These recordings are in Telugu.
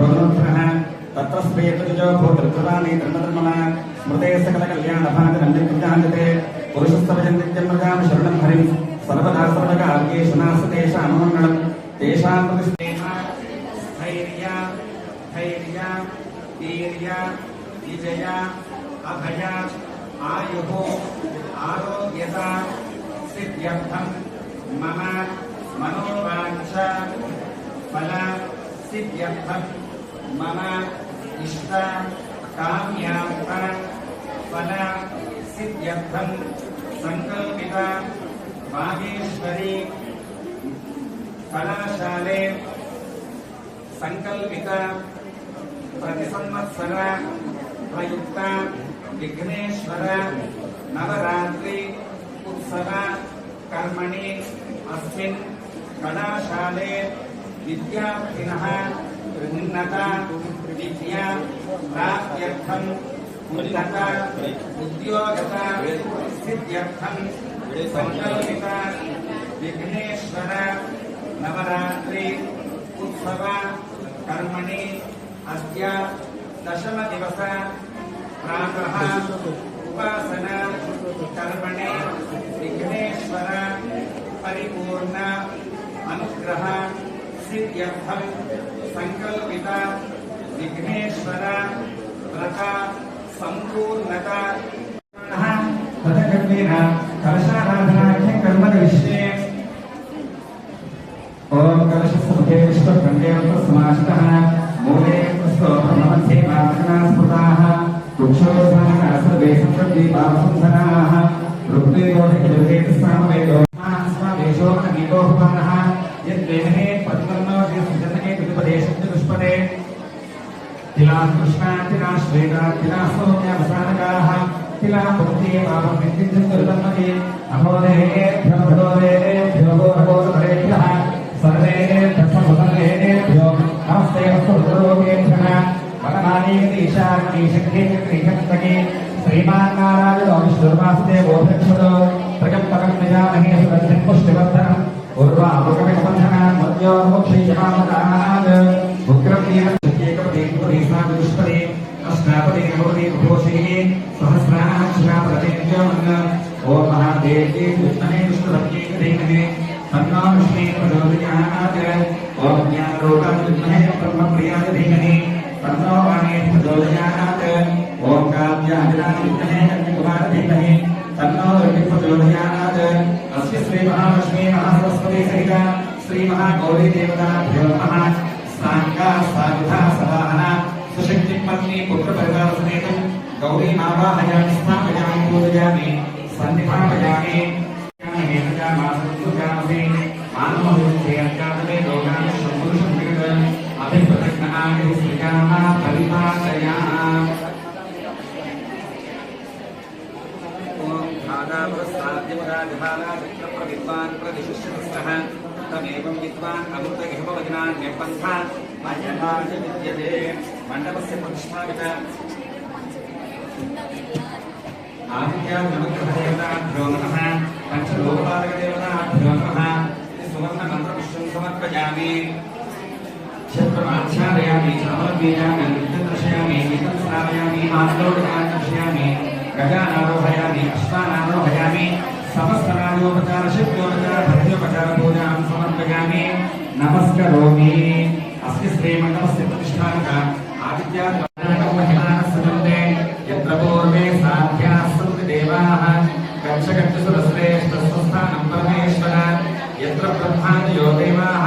पश्यामि यत्र योगेश्वरकृष्णो चक्रपाणिभोगनोत्तरः तत्र स्त्रीयतुजो भूतृत्वानि धर्मधर्मः स्मृते सकलकल्याणभागरञ्जकृताञ्जते पुरुषस्तवजन्त्यमृगां शरणं हरिं सर्वदा सर्वकार्येषु नास्ति तेषाममङ्गलं तेषां प्रतिष्ठेमा स्थैर्य धैर्य वीर्य विजय अभय आयुः आरोग्यता सिद्ध्यर्थं मम मनोवाञ्छ फल మమ ఇష్ట కామ్యాంత ఫల సిద్ధ్యర్థం సంకల్పిత బాగేశ్వరి కళాశాలే సంకల్పిత ప్రతి సంవత్సర ప్రయుక్త విఘ్నేశ్వర నవరాత్రి ఉత్సవ కర్మణి అస్మిన్ కళాశాలే విద్యార్థిన उद्योगत विघ्नेश्वर नवरात्रि उत्सव कर्मणि अद्य दशमदिवस प्रातः उपासना कर्मणि विघ्नेश्वर परिपूर्ण अनुग्रह सिद्ध्यर्थं संकल्पित विघ्नेश्वर, व्रत संपूर्णता तदगम्येन कलशाराधनाख्य कर्म करिष्ये ॐ कलशस्य मुखे विश्वखण्डे समाष्टः मूले ब्रह्ममध्ये प्रार्थना स्मृताः। वृक्षोधानः सर्वे संपत्ति पापसन्धनाः रुक्ते तिलाः कृष्णा तिला श्वेता तिला सौम्यवसानकाः तिला पुत्री पापं विद्युत्कृतमति अहोदेभ्यो भगवदेभ्यो भगवद्भरेभ्यः सर्वेभ्यः सर्वेभ्यो नमस्ते अस्तुरोगेभ्यः वरमानीतीशाग्नि शक्ति त्रिशक्तके श्रीमान् नारायणो विष्णुर्वासुदेवो भक्षदो प्रजम्पकं निजामहे सुगन्धिं पुष्टिवर्धनम् उर्वामुखमिकबन्धनान् मद्योर्मुक्षीयमामदानात् उग्रं देवं शक्येकपदे महाविष्पदे अस्नापदे नवदे घोषेये सहस्राः क्षणाप्रत्यञ्चमन्न ॐ महादेवे दुष्टने विष्णुभक्ते देवने तन्नो विष्णे प्रचोदयात् ॐ ज्ञानलोकात् विद्महे ब्रह्मप्रियाय धीमहि तन्नो वाणे प्रचोदयात् ॐ काव्याभिराज विद्महे कन्यकुमार धीमहि तन्नो लक्ष्मी प्रचोदयात् श्री श्रीमहालक्ष्मी महासरस्वती सहिता श्रीमहागौरीदेवताभ्यो नमः। साङ्गा सायुधा सदाहना పత్ని పుత్ర పరివార సమేతం గౌరీ నాభా హయామి స్నాపయామి పూజయామి సన్నిధాపయామి समर्पयामि क्षत्रमाच्छादयामि समर्पयामि नृत्यं दर्शयामि गीतं श्रावयामि आन्दोलनान् दर्शयामि गजानारोहयामि अश्वानारोहयामि समस्तराजोपचार शक्योपचार भक्त्योपचार पूजां समर्पयामि नमस्करोमि अस्य श्रीमण्डपस्य प्रतिष्ठानक आदित्यात्महिमानसमन्ते यत्र पूर्वे साध्याः सन्ति देवाः गच्छ गच्छ सुरश्रेष्ठस्वस्थानं परमेश्वर यत्र ब्रह्मादयो देवाः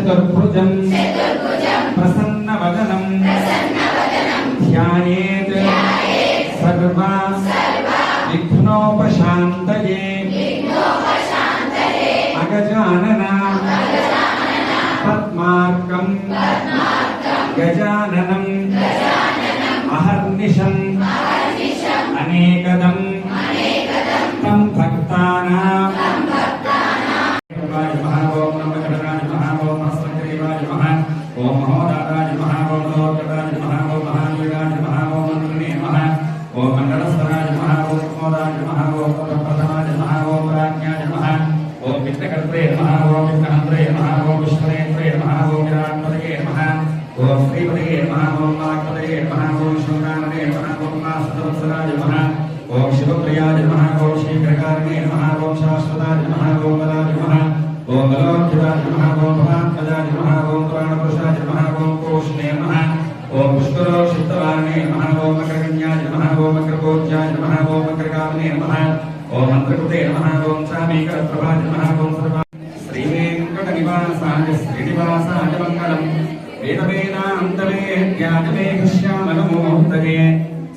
చతుర్భుజం ప్రసన్నవదనం ధ్యాయేత్ సర్వా విఘ్నోపశాంతయే అగజానన పద్మార్కం గజాననం అహర్నిశం శుద్ధవారణే నమ ఓం నమ ఓమకృపోద్యాయ నమ మకరకోజ్యాయ నమ ఓం మకరకామనే నమః ఓం మంత్రకృతే నమ ఓం చామీకరప్రభాయ శ్రీ వెంకట నివాసాయ శ్రీనివాసాయ మంగళం వేదవేదాంతమే వేదవేదాంతవేద్యాజమే కృష్యామనమోహతగే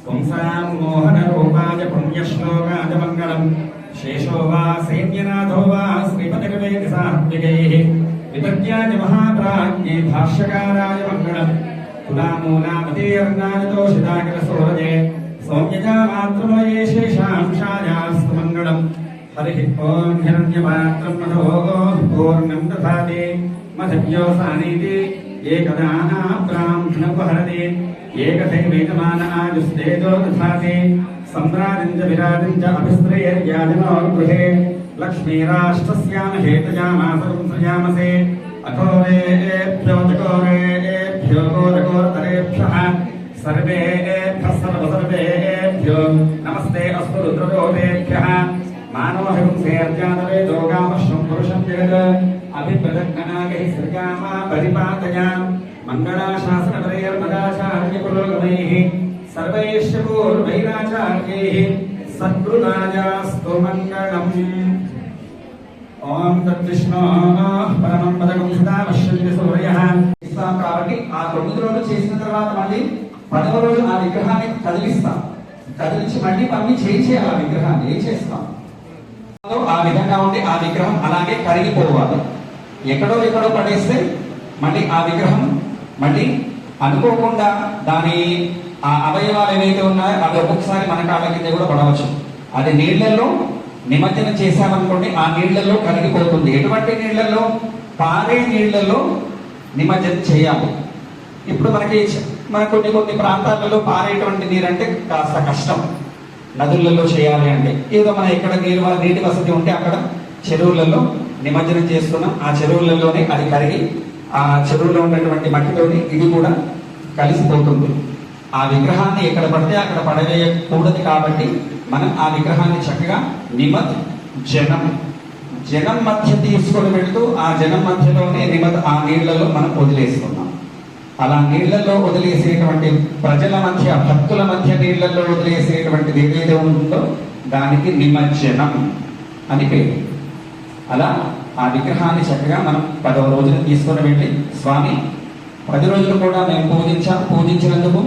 పుంసాం మోహన రూపాయ పుణ్యశ్లోకాయ మంగళం శేషో వా సైన్యనాథో వా శ్రీపతికవేది సాత్వికైః విదగ్ధ్యాయ మహాప్రాజ్ఞే భాష్యకారాయ మంగళం నామూనామతీర్ణాగతోషితాకరసోజే సౌమ్యజామాత్రమయే శేషాంశాయాస్తమంగళం హరి ఓం హిరణ్యపాత్రం మధోగో పూర్ణం దధాతి మధవ్యోసానీతి ఏకదానా బ్రాహ్మణోపహరతి ఏకదైవేకమాన ఆయుస్తేజో దధాతి సమ్రాజం చ విరాజం చ అభిశ్రేయర్యాజనో గృహే లక్ష్మీరాష్ట్రస్యామ హేతయామాస సంశ్రయామసే अघोरेभ्यो चकोरेभ्यो घोरघोरतरेभ्यः सर्वेभ्यः सर्वसर्वेभ्यो नमस्ते, अस्तु रुद्ररोधेभ्यः मानवहिंसेर्जातवेदो गामश्वं पुरुषं जगत् अभिप्रदग्नागैः सृजामा परिपातया मङ्गलाशासनपरेर्मदाचार्यपुरोगमैः सर्वैश्च पूर्वैराचार्यैः। सत्कृतायास्तु मङ्गलम्। ఓం తద్విష్ణో పరమం పదకం సదా పశ్యంతి సూర్యః. ఇస్తాం కాబట్టి ఆ తొమ్మిది రోజులు చేసిన తర్వాత మళ్ళీ పదవ రోజు ఆ విగ్రహాన్ని కదిలిస్తాం. కదిలించి మళ్ళీ పని చేయించేయాలి ఆ విగ్రహాన్ని ఏం చేస్తాం? ఆ విధంగా ఉండి ఆ విగ్రహం అలాగే కరిగిపోవాలి. ఎక్కడో ఎక్కడో పడేస్తే మళ్ళీ ఆ విగ్రహం మళ్ళీ అనుకోకుండా దాని ఆ అవయవాలు ఏవైతే ఉన్నాయో అవి ఒక్కొక్కసారి మన కాళ్ళ కింద కూడా పడవచ్చు. అది నీళ్ళల్లో నిమజ్జనం చేశామనుకోండి ఆ నీళ్ళలో కరిగిపోతుంది. ఎటువంటి నీళ్ళలో? పారే నీళ్ళలో నిమజ్జనం చేయాలి. ఇప్పుడు మనకి మన కొన్ని కొన్ని ప్రాంతాలలో పారేటువంటి నీరు అంటే కాస్త కష్టం. నదులలో చేయాలి అంటే. ఏదో మన ఎక్కడ నీరు నీటి వసతి ఉంటే అక్కడ చెరువులలో నిమజ్జనం చేస్తున్నాం. ఆ చెరువులలోనే అది కరిగి ఆ చెరువులో ఉన్నటువంటి మట్టితోని ఇది కూడా కలిసిపోతుంది. ఆ విగ్రహాన్ని ఎక్కడ పడితే అక్కడ పడవేయకూడదు కాబట్టి మనం ఆ విగ్రహాన్ని చక్కగా నిమత్ జనం. జనం మధ్య తీసుకొని వెళ్తూ ఆ జనం మధ్యలోనే నిమత్ ఆ నీళ్ళలో మనం వదిలేస్తున్నాం. అలా నీళ్ళలో వదిలేసేటువంటి ప్రజల మధ్య భక్తుల మధ్య నీళ్ళలో వదిలేసేటువంటిది ఏదైతే ఉంటుందో దానికి నిమజ్జనం అని పేరు. అలా ఆ విగ్రహాన్ని చక్కగా మనం పదవ రోజున తీసుకొని వెళ్ళి స్వామి పది రోజులు కూడా మేము పూజించా పూజించినందుకు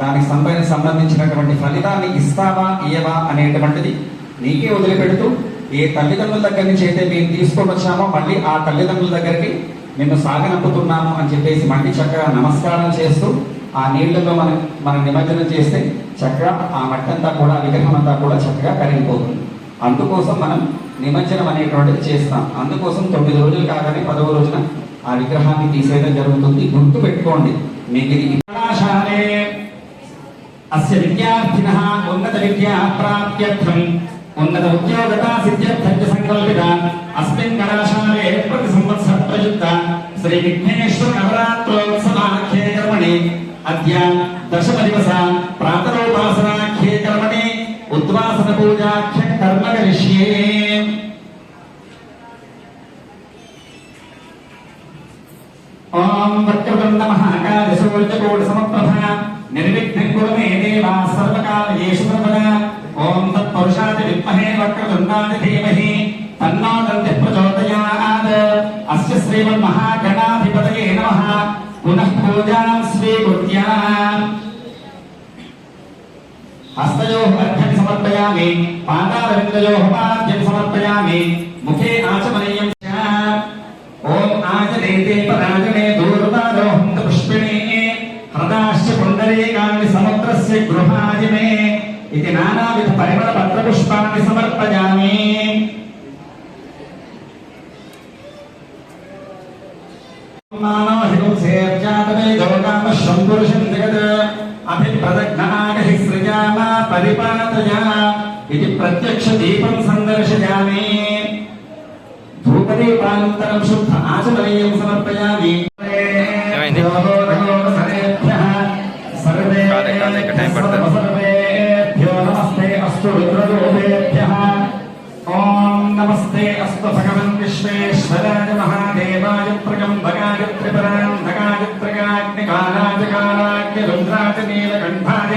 దానికి సంబంధించినటువంటి ఫలితాన్ని ఇస్తావా ఇయ్యవా అనేటువంటిది నీకే వదిలిపెడుతూ ఏ తల్లిదండ్రుల దగ్గర నుంచి అయితే మేము తీసుకొని వచ్చామో మళ్ళీ ఆ తల్లిదండ్రుల దగ్గరికి మేము సాగనంపుతున్నాము అని చెప్పేసి మళ్ళీ చక్కగా నమస్కారం చేస్తూ ఆ నీళ్ళలో మనం మనం నిమజ్జనం చేస్తే చక్కగా ఆ మట్టంతా కూడా విగ్రహం అంతా కూడా చక్కగా కరిగిపోతుంది. అందుకోసం మనం నిమజ్జనం అనేటువంటిది చేస్తాం. అందుకోసం తొమ్మిది రోజులు కాగానే పదవ రోజున ఆ విగ్రహాన్ని తీసేయడం జరుగుతుంది. గుర్తు పెట్టుకోండి. మీకు ఇది కళాశాలే అస్య విద్యార్థిన ఉన్నత విద్యా ప్రాప్త్యర్థం. ఉన్నత ఉద్యోగతా సిద్ధ్యర్థం సంకల్పిత. అస్మిన్ కళాశాలే ప్రతి సంవత్సర ప్రయుక్త. శ్రీ విఘ్నేశ్వర నవరాత్రోత్సవాఖ్యే కర్మణి. అద్య దశమ దివస ప్రాతరోపాసనాఖ్యే కర్మణి. ఉద్వాసన పూజాఖ్య కర్మ కరిష్యే. ఓం వక్రతుండ మహాకాయ సూర్యకోటి సమప్రభ. నిర్విఘ్నం కురు మే దేవా సర్వకాలయేషు సర్వదా. ఓం తత్పురుషాయ విద్మహే వక్రతుండాయ ధీమహి తన్నా దంతి ప్రచోదయాత్ అస్య శ్రీమన్మహాగణాధిపతయే నమః పునః పూజాం స్వీకృత్యాం హస్తయోః అర్ఘ్యం సమర్పయామి పాదారవిందయోః పాద్యం సమర్పయామి ముఖే ఆచమనీయం ఓం ఆచరేతే పరాజనే దూర్వారోహంత పుష్పిణే హ్రదాశ్చ పుండరీకాన్ని సముద్రస్య గృహాజిమే ఇది నానా పుష్పాన్ని సమర్పయామి మానవహితం సందర్శయామి ధూపదీపానంతరం శుద్ధ ఆచమనీయం సమర్పయామి भगवन् विश्वेश्वराय महादेवाय प्रगम्भगाय त्रिपुरान्धकाय त्रिगाग्निकालाय कालाग्नि रुद्राय नीलकण्ठाय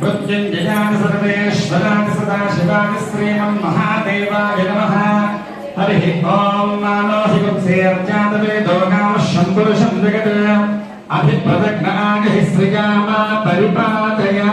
मृत्युञ्जयाय सर्वेश्वराय सदाशिवाय श्रीमन्महादेवाय नमः हरिः ॐ मानोहि सेर्जातवेदो नाम शम्भुरुषं जगत् अभिप्रदग्नागहि श्रियामा परिपादया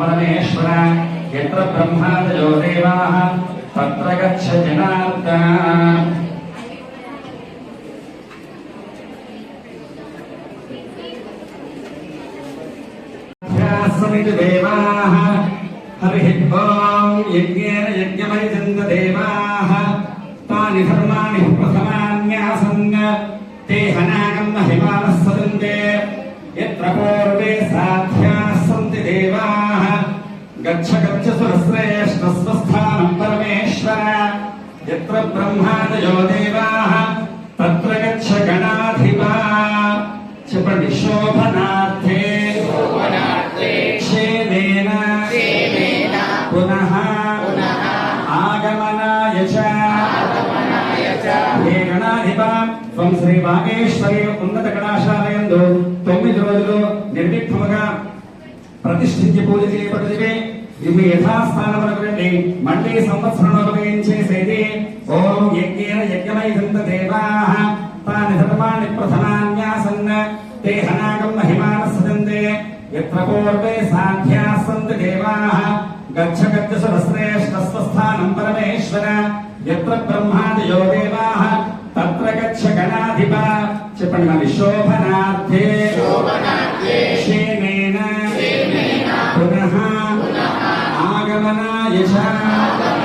పరమేశ్వర ఎత్ర బ్రహ్మాదయో దేవాః తత్ర గచ్చ జనార్దన సమితి దేవాః హరి ఓం యజ్ఞేన యజ్ఞమైదంత దేవాః తాని ధర్మాణి ప్రథమాన్యాసన్ తే హనాగం హిమానస్సదంతే యత్ర గచ్చ గచ్చ సురశ్రేష్ఠ స్వస్థానం పరమేశ్వర. ఎత్ర బ్రహ్మాదయో దేవాః తత్ర గచ్చ గణాధిపా చెప్పండి శోభనార్థే. శోభనార్థే. క్షేమేన. క్షేమేన. పునః. పునః. ఆగమనాయ చ. ఆగమనాయ హే గణాధిప. త్వం శ్రీ వాగేశ్వరి ఉన్నత కళాశాలయందు తొమ్మిది రోజులు నిర్విఘ్నముగా ప్రతిష్ఠించి పూజ చేయబడినవే. ఇది మీ యథాస్థానములకు మళ్ళీ సంవత్సరంలో చేసేది ఓం యజ్ఞేన యజ్ఞమైదంత దేవాః తాని సర్వాణి ప్రధానాన్యాసన్ తే హనాగం మహిమాన సదంతే యత్ర పూర్వే సాధ్యాసంత దేవాః. గచ్చ గచ్చ పరమేశ్వర. బ్రహ్మాది యో తత్ర గచ్చ గణాధిప. చెప్పండి మరి శోభనార్థే. శోభనార్థే. పునః ఆగమనాయ చ